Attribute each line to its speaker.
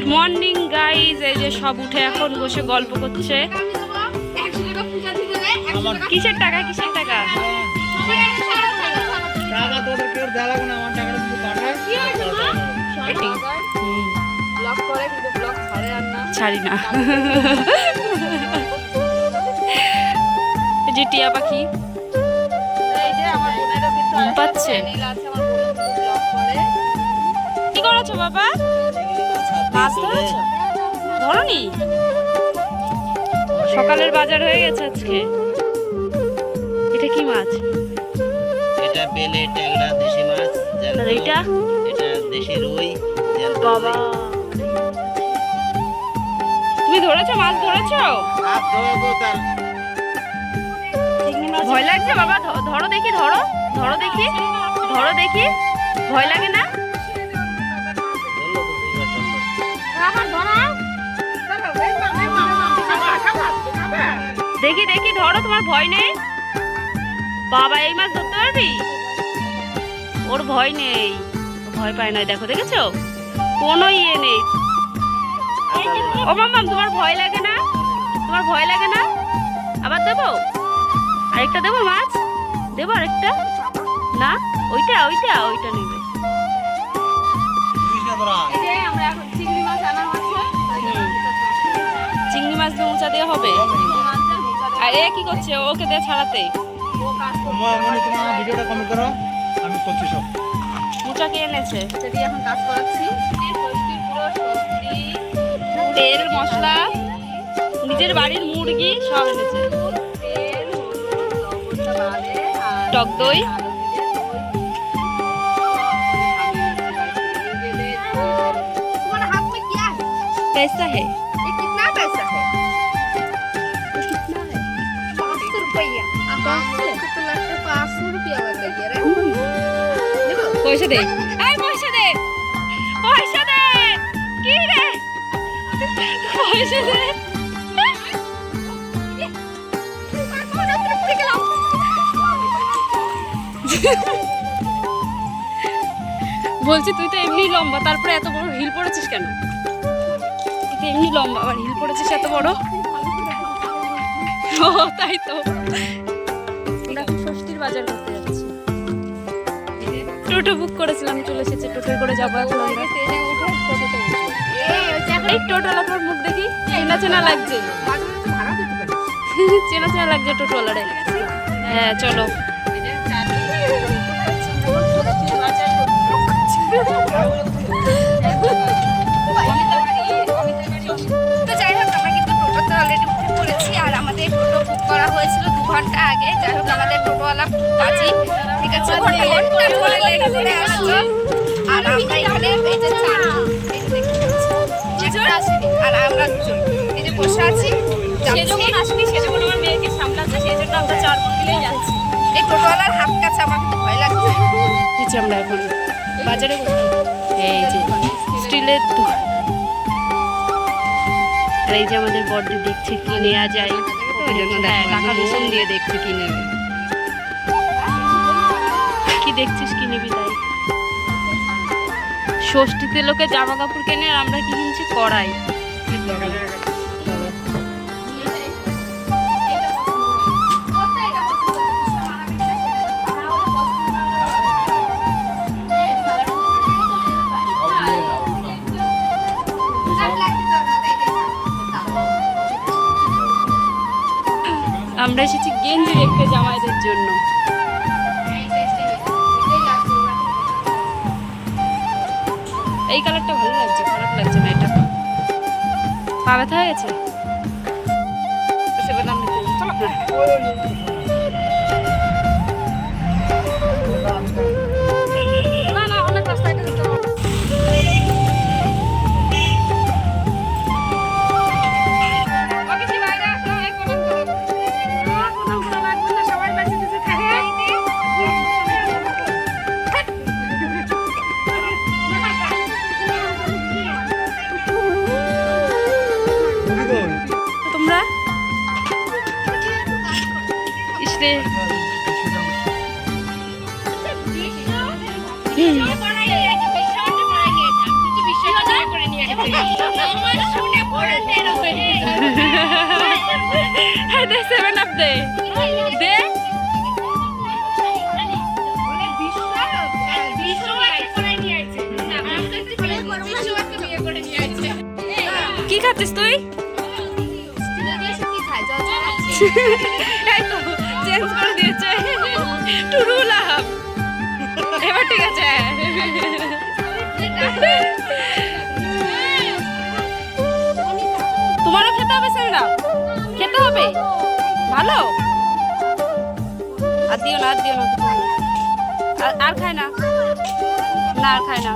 Speaker 1: Good morning guys এই যে সব উঠে এখন বসে গল্প করছে। কিসের টাকা কিসের টাকা?
Speaker 2: ছাড়ে না।
Speaker 1: যে টিয়া পাখি।
Speaker 2: এই যে আমার বোনেরও কিন্তু
Speaker 1: ঘুম পাচ্ছে? কি করেছ বাবা? মাছ ধরেছো ধরনি? সকালের বাজার হয়ে গেছে আজকে। এটা কি মাছ?
Speaker 3: এটা বেলে ট্যাংরা দেশি মাছ।
Speaker 1: আর
Speaker 3: এটা দেশি রুই
Speaker 1: বাবা। তুমি ধরেছো মাছ ধরেছো? ভয় লাগছে বাবা ধরো দেখি ধরো। ধরো দেখি। ধরো দেখি। ভয় লাগে না? দেখি দেখি ধরো তোমার ভয় নেই। বাবা এই মাছ ধরতে পারবি? ওর ভয় নেই। ভয় পায় না দেখো দেখেছ? কোনো ইয়ে নেই। ও মাম্মাম তোমার ভয় লাগে না? তোমার ভয় লাগে না? আবার দেবো? আরেকটা দেবো মাছ? দেবো আরেকটা? না? ওইটা ওইটা ওইটা নেবে।
Speaker 3: কৃষ্ণ তোরা।
Speaker 2: এই যে আমরা এখন চিংড়ি মাছ আনা হচ্ছে
Speaker 1: চিংড়ি মাছ দিয়ে উঁচা দিয়ে হবে। আর এ কি করছে ওকে দিয়ে ছাড়াতে
Speaker 2: ও কাজ করছে।
Speaker 3: মা- মনে তোমার ভিডিওটা কমেন্ট করো আমি করছি সব
Speaker 1: উঁচা কে এনেছে
Speaker 2: সেটি এখন কাজ করাচ্ছি ষষ্ঠীর পুরো ষষ্ঠী
Speaker 1: তেল মশলা নিজের বাড়ির মুরগি সব এনেছে
Speaker 2: তেল হলুদ লবণটা বাদে আর
Speaker 1: টক দই
Speaker 2: আলু দিয়ে দই तुम्हारा हाथ में क्या है
Speaker 1: कैसा है পয়সা দে। এই, পয়সা দে। পয়সা দে। কি রে? পয়সা দে। বলছি, তুই তো এমনি লম্বা, তারপরে এত বড় হিল পড়েছিস কেন? এমনি লম্বা, আবার হিল পড়েছিস এত বড়? ও, তাই তো। বাজার করতে যাচ্ছি। টোটো বুক করেছিলাম চলে এসেছে টোটো করে যাব এখন আমরা। এই টোটোলা তোর মুখ দেখি চেনা চেনা লাগছে। চেনা চেনা লাগছে টোটোওয়ালারে হ্যাঁ চলো।
Speaker 2: হয়েছিল দু ঘণ্টা আগে। যাই হোক আমাদের টোটোওয়ালা খুব কাজী ঠিক আছে? ঘণ্টা ঘণ্টা করে লেট করে আসলো। আর আমরা এখানে এই যে আর আমরা দুজন। এই যে বসে আছি
Speaker 1: সে যখন আসবি সে যখন আমার মেয়েকে সামলাচ্ছে সেই জন্য আমরা চার মিলেই যাচ্ছি।
Speaker 2: এই টোটোওয়ালার হাত কাছে আমার ভয় লাগছে।
Speaker 1: দিচ্ছি আমরা এখন বাজারে এই যে স্টিলের দোকান। এই যে আমাদের বডি দেখছে কি নেওয়া যায় হ্যাঁ টাকা দিয়ে দেখছে কি নেবে। কি দেখছিস কি নিবি তাই? ষষ্ঠীতে লোকে জামা কাপড় কেনে আর আমরা কি কিনছি? কড়াই। আমরা এসেছি গেঞ্জি দেখতে জামাইদের জন্য। এই কালারটা ভালো লাগছে, খারাপ লাগছে না এটা? পা ব্যথা হয়ে হবে। চলো। হ্যাঁ সেভেন আপ দে। দে। কি খাচ্ছিস তুই? দিয়েছে টুরু লাভ এবার ঠিক আছে। তোমারও খেতে হবে সেভেন খেতে হবে? ভালো? আর দিও না, আর দিও না। আর খায় না? না, আর খায় না।